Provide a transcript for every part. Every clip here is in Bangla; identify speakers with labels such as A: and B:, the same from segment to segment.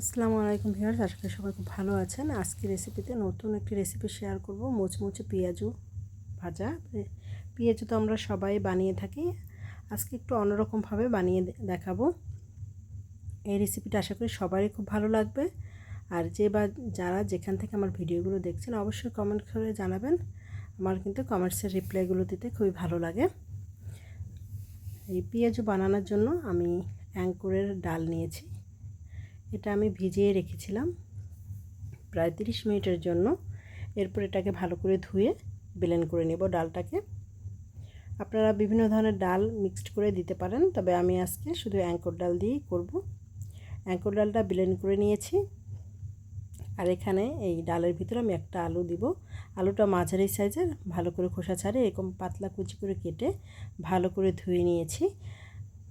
A: আসসালামু আলাইকুম ভিউয়ার্স, আশা করি সবাই খুব ভালো আছেন। আজকে রেসিপিতে নতুন একটি রেসিপি শেয়ার করব, মুচমুচে পেঁয়াজু ভাজা। পেঁয়াজু তো আমরা সবাই বানিয়ে থাকি। আজকে একটু অন্যরকমভাবে বানিয়ে দেখাবো। এই রেসিপিটা আশা করি সবারই খুব ভালো লাগবে। আর যে বা, যারা যেখান থেকে আমার ভিডিওগুলো দেখছেন, অবশ্যই কমেন্ট করে জানাবেন। আমার কিন্তু কমেন্টসের রিপ্লাইগুলো দিতে খুবই ভালো লাগে। এই পেঁয়াজু বানানোর জন্য আমি অ্যাঙ্কুরের ডাল নিয়েছি। এটা আমি ভিজিয়ে রেখেছিলাম প্রায় তিরিশ মিনিটের জন্য। এরপর এটাকে ভালো করে ধুয়ে বেলেন করে নেব ডালটাকে। আপনারা বিভিন্ন ধরনের ডাল মিক্সড করে দিতে পারেন, তবে আমি আজকে শুধু অ্যাঙ্কর ডাল দিয়েই করব। অ্যাঙ্কর ডালটা ব্লেন্ড করে নিয়েছি। আর এখানে এই ডালের ভিতরে আমি একটা আলু দিব। আলুটা মাঝারি সাইজের, ভালো করে খোসা ছাড়ে এরকম পাতলা কুচি করে কেটে ভালো করে ধুয়ে নিয়েছি।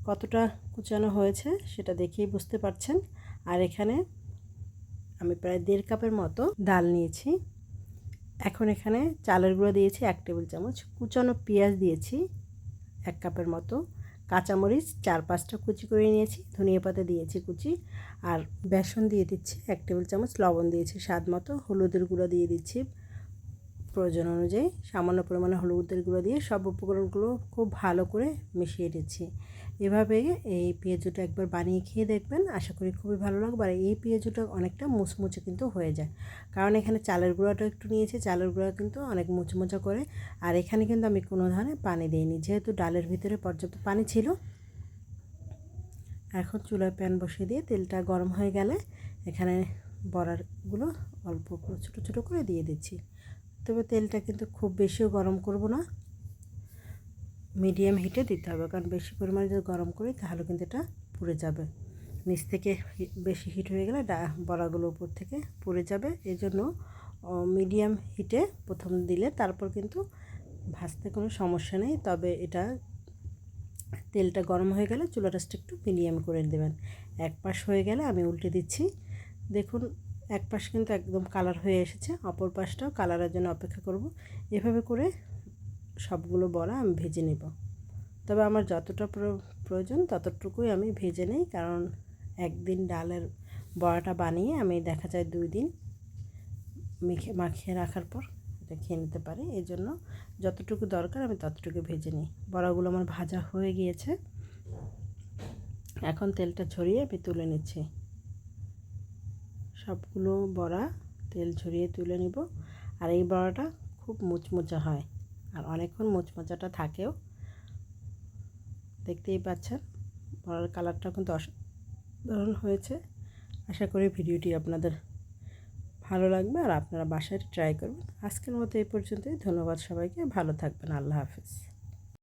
A: কতটা কুচানো হয়েছে সেটা দেখেই বুঝতে পারছেন। আর এখানে আমি প্রায় দেড় কাপের মতো ডাল নিয়েছি। এখন এখানে চালের গুঁড়ো দিয়েছি এক টেবিল চামচ, কুচানো পেঁয়াজ দিয়েছি এক কাপের মতো, কাঁচামরিচ চার পাঁচটা কুচি করে নিয়েছি, ধনিয়া পাতা দিয়েছি কুচি, আর বেসন দিয়ে দিচ্ছি এক টেবিল চামচ, লবণ দিয়েছি স্বাদ মতো, হলুদের গুঁড়ো দিয়ে দিচ্ছি প্রয়োজন অনুযায়ী সামান্য পরিমাণে হলুদের গুঁড়ো দিয়ে সব উপকরণগুলো খুব ভালো করে মিশিয়ে দিচ্ছি এভাবে এই পেঁয়াজুটা একবার বানিয়ে খেয়ে দেখবেন, আশা করি খুবই ভালো লাগবে। আর এই পেঁয়াজুটা অনেকটা মুচমুচে কিন্তু হয়ে যায়। কারণ এখানে চালের গুঁড়াটা একটু নিয়েছি, চালের গুঁড়া কিন্তু অনেক মুচমুচা করে। আর এখানে কিন্তু আমি কোনো ধরনের পানি দিইনি। যেহেতু ডালের ভিতরে পর্যাপ্ত পানি ছিল, এখন চুলায় প্যান বসিয়ে দিয়ে তেলটা গরম হয়ে গেলে এখানে বড়ারগুলো অল্প ছোটো ছোটো করে দিয়ে দিচ্ছি। তবে তেলটা কিন্তু খুব বেশিও গরম করব না। মিডিয়াম হিটে দিতে হবে, কারণ বেশি পরিমাণে যদি গরম করি তাহলে কিন্তু এটা পুড়ে যাবে। নিচ থেকে বেশি হিট হয়ে গেলে ডা, বড়াগুলো উপর থেকে পুড়ে যাবে। এই জন্য মিডিয়াম হিটে প্রথম দিলে তারপর কিন্তু ভাজতে কোনো সমস্যা নেই। তবে এটা, তেলটা গরম হয়ে গেলে চুলাটা একটু মিডিয়াম করে দেবেন। এক পাশ হয়ে গেলে আমি উল্টে দিচ্ছি। দেখুন এক পাশ কিন্তু একদম কালার হয়ে এসেছে, অপর পাশটাও কালারের জন্য অপেক্ষা করব। এভাবে করে সবগুলো বড়া আমি ভেজে নেব। তবে আমার যতটা প্রয়োজন ততটুকুই আমি ভেজে নেই, কারণ একদিন ডালের বড়াটা বানিয়ে আমি দেখা যায় দুই দিন মেখে, মাখিয়ে রাখার পর এটা খেয়ে নিতে পারি। এই জন্য যতটুকু দরকার আমি ততটুকু ভেজে নিই। বড়াগুলো আমার ভাজা হয়ে গিয়েছে। এখন তেলটা ছড়িয়ে আমি তুলে নিচ্ছি। সবগুলো বড়া তেল ছড়িয়ে তুলে নিব। আর এই বড়াটা খুব মুচমুচা হয়। আর অনেকক্ষণ মুচমোচাটা থাকেও। দেখতেই পাচ্ছেন, বড়ার কালারটা কিন্তু অসাধারণ হয়েছে। আশা করি ভিডিওটি আপনাদের ভালো লাগবে আর আপনারা বাসায় ট্রাই করবেন। আজকের মতো এই পর্যন্তই। ধন্যবাদ সবাইকে। ভালো থাকবেন। আল্লাহ হাফিজ।